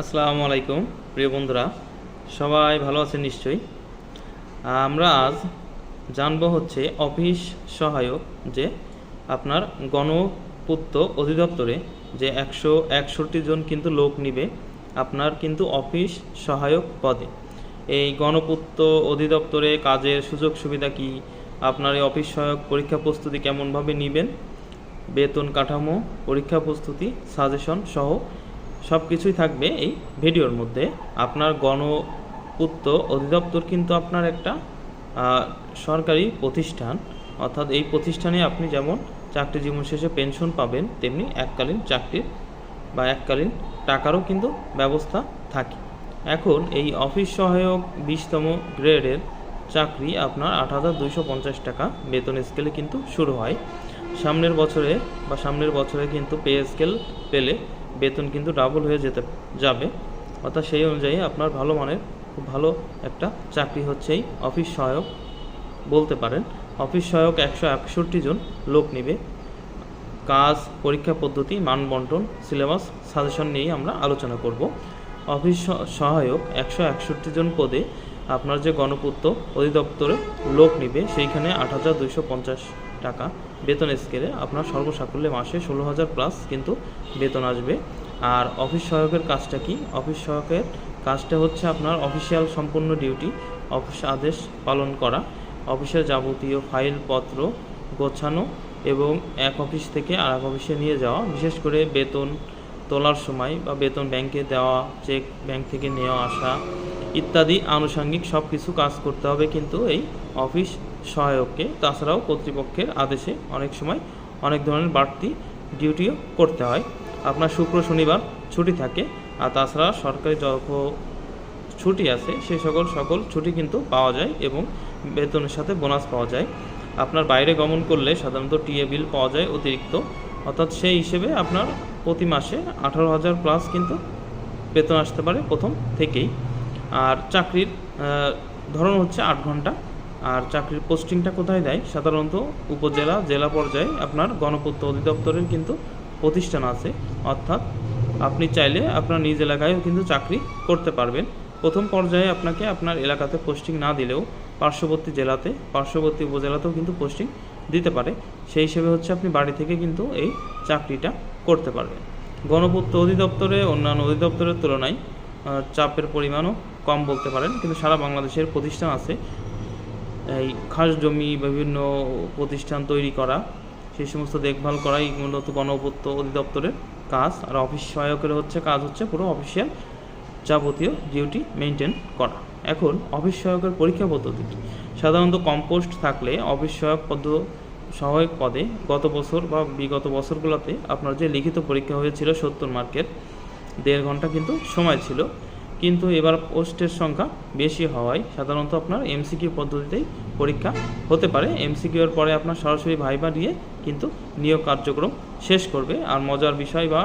আসসালামু আলাইকুম, প্রিয় বন্ধুরা। সবাই ভালো আছেন নিশ্চয়ই? আমরা আজ জানব হচ্ছে অফিস সহায়ক যে আপনার গণপূর্ত অধিদপ্তরে যে একশো একষট্টি জন কিন্তু লোক নিবে, আপনার কিন্তু অফিস সহায়ক পদে। এই গণপূর্ত অধিদপ্তরে কাজের সুযোগ সুবিধা কি? আপনার এই অফিস সহায়ক পরীক্ষা প্রস্তুতি কেমনভাবে নেবেন? বেতন কাঠামো, পরীক্ষা প্রস্তুতি, সাজেশন সহ সব কিছুই থাকবে এই ভিডিওর মধ্যে। আপনার গণপূর্ত অধিদপ্তর কিন্তু আপনার একটা সরকারি প্রতিষ্ঠান। অর্থাৎ এই প্রতিষ্ঠানে আপনি যেমন চাকরি জীবন শেষে পেনশন পাবেন, তেমনি এককালীন চাকরির বা এককালীন টাকারও কিন্তু ব্যবস্থা থাকে। এখন এই অফিস সহায়ক বিশতম গ্রেডের চাকরি আপনার আট হাজার দুইশো পঞ্চাশ টাকা বেতন স্কেলে কিন্তু শুরু হয়। সামনের বছরে বা সামনের বছরে কিন্তু পে স্কেল পেলে বেতন কিন্তু ডাবল হয়ে যেতে যাবে। অর্থাৎ সেই অনুযায়ী আপনার ভালো মানের খুব ভালো একটা চাকরি হচ্ছেই অফিস সহায়ক বলতে পারেন। অফিস সহায়ক একশো একষট্টি জন লোক নেবে। কাজ, পরীক্ষা পদ্ধতি, মান বন্টন, সিলেবাস, সাজেশন নিয়েই আমরা আলোচনা করব। অফিস সহায়ক একশো একষট্টি জন পদে আপনার যে গণপূর্ত অধিদপ্তরে লোক নিবে, সেইখানে আট হাজার দুইশো পঞ্চাশ টাকা। বেতন স্কেলে আপনার সর্বসাকুল্যে মাসে ষোলো হাজার প্লাস কিন্তু বেতন আসবে। আর অফিস সহায়কের কাজটা কি? অফিস সহায়কের কাজটা হচ্ছে আপনার অফিসিয়াল সম্পূর্ণ ডিউটি, অফিস আদেশ পালন করা, অফিসের যাবতীয় ফাইলপত্র গোছানো এবং এক অফিস থেকে আর এক অফিসে নিয়ে যাওয়া, বিশেষ করে বেতন তোলার সময় বা বেতন ব্যাংকে দেওয়া, চেক ব্যাংক থেকে নেওয়া আসা ইত্যাদি আনুষঙ্গিক সব কিছু কাজ করতে হবে কিন্তু এই অফিস সহায়ককে। তাছাড়াও কর্তৃপক্ষের আদেশে অনেক সময় অনেক ধরনের বাড়তি ডিউটিও করতে হয়। আপনার শুক্র শনিবার ছুটি থাকে আর তাছাড়া সরকারি যত ছুটি আছে সেই সকল সকল ছুটি কিন্তু পাওয়া যায় এবং বেতনের সাথে বোনাস পাওয়া যায়। আপনার বাইরে গমন করলে সাধারণত টিএ বিল পাওয়া যায় অতিরিক্ত। অর্থাৎ সেই হিসেবে আপনার প্রতি মাসে আঠারো হাজার প্লাস কিন্তু বেতন আসতে পারে প্রথম থেকেই। আর চাকরির ধরন হচ্ছে আট ঘণ্টা। আর চাকরির পোস্টিংটা কোথায় দেয়? সাধারণত উপজেলা, জেলা পর্যায়ে আপনার গণপূর্ত অধিদপ্তরের কিন্তু প্রতিষ্ঠান আছে, অর্থাৎ আপনি চাইলে আপনার নিজ এলাকায়ও কিন্তু চাকরি করতে পারবেন। প্রথম পর্যায়ে আপনাকে আপনার এলাকাতে পোস্টিং না দিলেও পার্শ্ববর্তী জেলাতে, পার্শ্ববর্তী উপজেলাতেও কিন্তু পোস্টিং দিতে পারে। সেই হিসেবে হচ্ছে আপনি বাড়ি থেকে কিন্তু এই চাকরিটা করতে পারবেন। গণপূর্ত অধিদপ্তরে, অন্যান্য অধিদপ্তরের তুলনায় চাপের পরিমাণও কম বলতে পারেন, কিন্তু সারা বাংলাদেশের প্রতিষ্ঠান আছে। এই খাস জমি, বিভিন্ন প্রতিষ্ঠান তৈরি করা সেই সমস্ত দেখভাল করাই মূলত গণপূর্ত অধিদপ্তরের কাজ। আর অফিস সহায়কের হচ্ছে কাজ হচ্ছে পুরো অফিসিয়াল যাবতীয় ডিউটি মেনটেন করা। এখন অফিস সহায়কের পরীক্ষা পদ্ধতিটি সাধারণত কম্পোস্ট থাকলে অফিস সহায়ক পদ্ধ সহায়ক পদে গত বছর বা বিগত বছরগুলোতে আপনার যে লিখিত পরীক্ষা হয়েছিল সত্তর মার্কের, দেড় ঘণ্টা কিন্তু সময় ছিল। কিন্তু এবার পোস্টের সংখ্যা বেশি হওয়ায় সাধারণত আপনার এমসিকিউ পদ্ধতিতেই পরীক্ষা হতে পারে। এমসিকিউর পরে আপনার সরাসরি ভাইবা দিয়ে কিন্তু নিয়োগ কার্যক্রম শেষ করবে। আর মজার বিষয় বা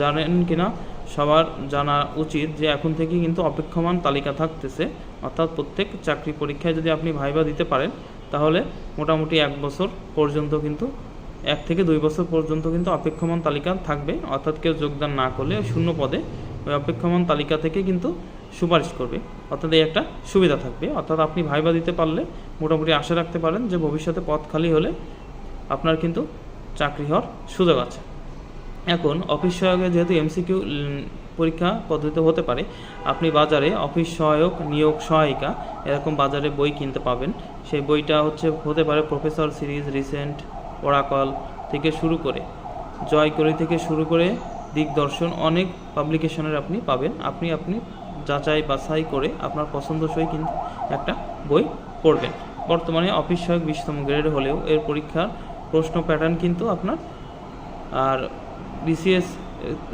জানেন কিনা, সবার জানা উচিত যে এখন থেকে কিন্তু অপেক্ষমান তালিকা থাকতেছে। অর্থাৎ প্রত্যেক চাকরি পরীক্ষায় যদি আপনি ভাইবা দিতে পারেন, তাহলে মোটামুটি এক বছর পর্যন্ত কিন্তু, এক থেকে দুই বছর পর্যন্ত কিন্তু অপেক্ষমান তালিকা থাকবে। অর্থাৎ কেউ যোগদান না করলে শূন্য পদে ওই অপেক্ষমান তালিকা থেকে কিন্তু সুপারিশ করবে। অর্থাৎ এই একটা সুবিধা থাকবে। অর্থাৎ আপনি ভাইবা দিতে পারলে মোটামুটি আশা রাখতে পারেন যে ভবিষ্যতে পদ খালি হলে আপনার কিন্তু চাকরি হওয়ার সুযোগ আছে। এখন অফিস সহায়কের যেহেতু এমসিকিউ পরীক্ষা পদ্ধতিতে হতে পারে, আপনি বাজারে অফিস সহায়ক, নিয়োগ সহায়িকা এরকম বাজারে বই কিনতে পাবেন। সেই বইটা হচ্ছে, হতে পারে প্রফেসর সিরিজ, রিসেন্ট, ওরাকল থেকে শুরু করে, জয়করি থেকে শুরু করে দিগদর্শন অনেক পাবলিকেশনের আপনি পাবেন। আপনি আপনি যাচাই বাছাই করে আপনার পছন্দসই কিন্তু একটা বই পড়বেন। বর্তমানে অফিস সহায়ক বিশতম গ্রেড হলেও এর পরীক্ষার প্রশ্ন প্যাটার্ন কিন্তু আপনার, আর বিসিএস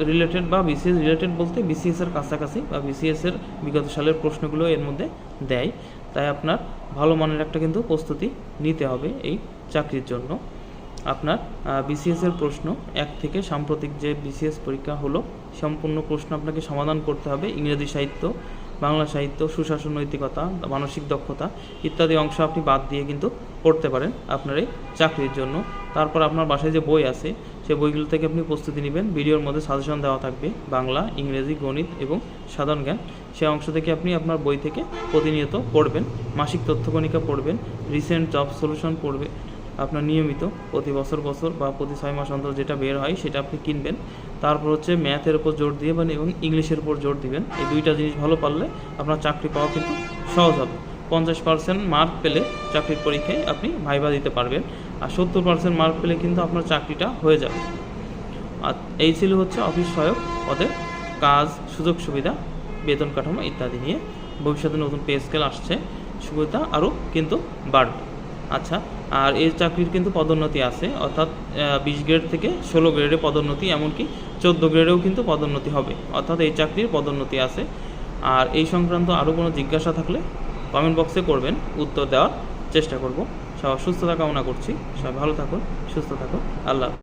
রিলেটেড বা বিসিএস রিলেটেড বলতে বিসিএস এর কাছাকাছি বা বিসিএস এর বিগত সালের প্রশ্নগুলো এর মধ্যে দেয়। তাই আপনার ভালো মানের একটা কিন্তু প্রস্তুতি নিতে হবে এই চাকরির জন্য। আপনার বিসিএস এর প্রশ্ন এক থেকে সাম্প্রতিক যে বিসিএস পরীক্ষা হলো, সম্পূর্ণ প্রশ্ন আপনাকে সমাধান করতে হবে, ইংরেজি সাহিত্য, বাংলা সাহিত্য, সুশাসন, নৈতিকতা, মানসিক দক্ষতা ইত্যাদি অংশ আপনি বাদ দিয়ে কিন্তু পড়তে পারেন আপনার এই চাকরির জন্য। তারপর আপনার বাসায় যে বই আছে সেই বইগুলো থেকে আপনি প্রস্তুতি নেবেন। ভিডিওর মধ্যে সাজেশন দেওয়া থাকবে, বাংলা, ইংরেজি, গণিত এবং সাধারণ জ্ঞান। সেই অংশ থেকে আপনি আপনার বই থেকে প্রতিনিয়ত পড়বেন, মাসিক তথ্যকণিকা পড়বেন রিসেন্ট জব সলিউশন পড়বে আপনার নিয়মিত, প্রতি বছর বছর বা প্রতি ছয় মাস অন্তর যেটা বের হয় সেটা আপনি কিনবেন। তারপর হচ্ছে ম্যাথের উপর জোর দিবেন এবং ইংলিশের উপর জোর দিবেন। এই দুইটা জিনিস ভালো পারলে আপনার চাকরি পাওয়া কিন্তু সহজ হবে। পঞ্চাশ পার্সেন্ট মার্ক পেলে চাকরির পরীক্ষায় আপনি ভাইবা দিতে পারবেন আর সত্তর পার্সেন্ট মার্ক পেলে কিন্তু আপনার চাকরিটা হয়ে যাবে। আর এই ছিল হচ্ছে অফিস সহায়ক পদের কাজ, সুযোগ সুবিধা, বেতন কাঠামো ইত্যাদি নিয়ে। ভবিষ্যতে নতুন পে স্কেল আসছে। সুবিধা আরও কিন্তু বাড়বে। আচ্ছা আর এই চাকরির কিন্তু পদোন্নতি আছে, অর্থাৎ বিশ গ্রেড থেকে ষোলো গ্রেডে পদোন্নতি, এমনকি চোদ্দ গ্রেডেও কিন্তু পদোন্নতি হবে, অর্থাৎ এই চাকরির পদোন্নতি আছে আর এই সংক্রান্ত আরও কোনো জিজ্ঞাসা থাকলে কমেন্ট বক্সে করবেন, উত্তর দেওয়ার চেষ্টা করব সবাই সুস্থতা কামনা করছি, সবাই ভালো থাকুন, সুস্থ থাকুন, আল্লাহ।